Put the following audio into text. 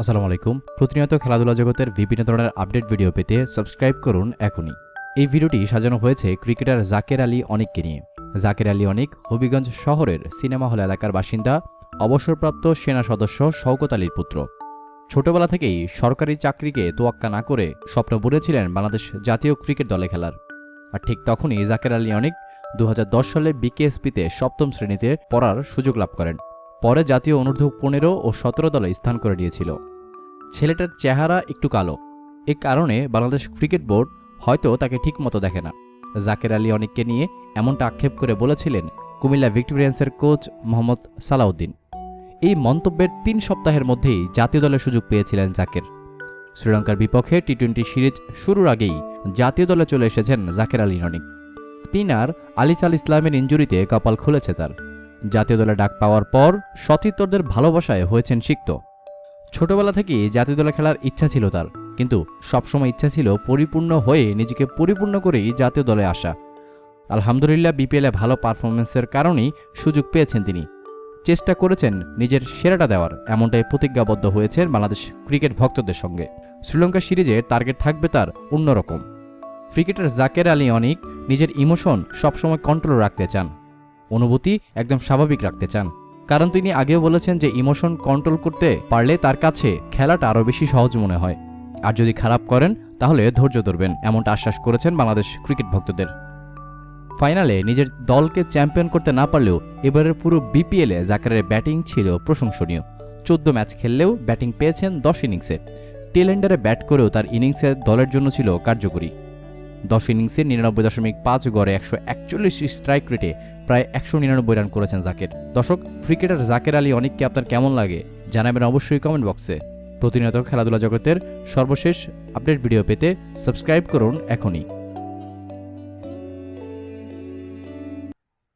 আসসালামু আলাইকুম। প্রতিনিয়ত খেলাধুলা জগতের বিভিন্ন ধরনের আপডেট ভিডিও পেতে সাবস্ক্রাইব করুন এখনই। এই ভিডিওটি সাজানো হয়েছে ক্রিকেটার জাকের আলী অনিককে নিয়ে। জাকের আলী অনিক, হবিগঞ্জ শহরের সিনেমা হল এলাকার বাসিন্দা, অবসরপ্রাপ্ত সেনা সদস্য শওকত আলীর পুত্র। ছোটবেলা থেকেই সরকারি চাকরিকে তোয়াক্কা না করে স্বপ্ন বুনেছিলেন বাংলাদেশ জাতীয় ক্রিকেট দলে খেলার। আর ঠিক তখনই জাকের আলী অনিক দু হাজার দশ সালে বিকেএসপিতে সপ্তম শ্রেণীতে পড়ার সুযোগ লাভ করেন। পরে জাতীয় অনূর্ধ্ব পনেরো ও সতেরো দলে স্থান করে নিয়েছিল। ছেলেটার চেহারা একটু কালো। এ কারণে বাংলাদেশ ক্রিকেট বোর্ড হয়তো তাকে ঠিকমতো দেখে না। জাকের আলী অনিককে নিয়ে এমনটা আক্ষেপ করে বলেছিলেন কুমিল্লা ভিক্টোরিয়ান্সের কোচ মোহাম্মদ সালাউদ্দিন। এই মন্তব্যের তিন সপ্তাহের মধ্যেই জাতীয় দলের সুযোগ পেয়েছিলেন জাকের। শ্রীলঙ্কার বিপক্ষে টি টোয়েন্টি সিরিজ শুরুর আগেই জাতীয় দলে চলে এসেছেন জাকের আলী অনিক। স্পিনার আলিস আল ইসলামের ইঞ্জুরিতে কপাল খুলেছে তার। জাতীয় দলে ডাক পাওয়ার পর সতীর্থদের ভালোবাসায় হয়েছেন সিক্ত। ছোটবেলা থেকেই জাতীয় দলে খেলার ইচ্ছা ছিল তার, কিন্তু সবসময় ইচ্ছা ছিল পরিপূর্ণ হয়ে নিজেকে পরিপূর্ণ করেই জাতীয় দলে আসা। আলহামদুলিল্লাহ, বিপিএলে ভালো পারফরমেন্সের কারণেই সুযোগ পেয়েছেন তিনি। চেষ্টা করেছেন নিজের সেরাটা দেওয়ার, এমনটাই প্রতিজ্ঞাবদ্ধ হয়েছেন বাংলাদেশ ক্রিকেট ভক্তদের সঙ্গে। শ্রীলঙ্কা সিরিজে টার্গেট থাকবে তার অন্যরকম ক্রিকেটার জাকের আলী অনিক নিজের ইমোশন সবসময় কন্ট্রোল রাখতে চান। অনুভূতি একদম স্বাভাবিক রাখতে চান। কারণ তিনি আগেও বলেছেন যে ইমোশন কন্ট্রোল করতে পারলে তার কাছে খেলাটা আরও বেশি সহজ মনে হয়। আর যদি খারাপ করেন, তাহলে ধৈর্য ধরবেন, এমনটা আশ্বাস করেছেন বাংলাদেশ ক্রিকেট ভক্তদের। ফাইনালে নিজের দলকে চ্যাম্পিয়ন করতে না পারলেও এবারের পুরো বিপিএলে জাকারের ব্যাটিং ছিল প্রশংসনীয়। চোদ্দ ম্যাচ খেললেও ব্যাটিং পেয়েছেন দশ ইনিংসে। টেলেন্ডারে ব্যাট করেও তার ইনিংসে দলের জন্য ছিল কার্যকরী। দশ ইনিংসে নিরানব্বই দশমিক পাঁচ গড়ে একশো একচল্লিশ স্ট্রাইক রেটে প্রায় একশো নিরানব্বই রান করেছেন জাকের। দর্শক, ক্রিকেটার জাকের আলী অনেককে আপনার কেমন লাগে? জানাবেন অবশ্যই কমেন্ট বক্সে প্রতিনিয়ত খেলাধুলা জগতের সর্বশেষ আপডেট ভিডিও পেতে সাবস্ক্রাইব করুন এখনই।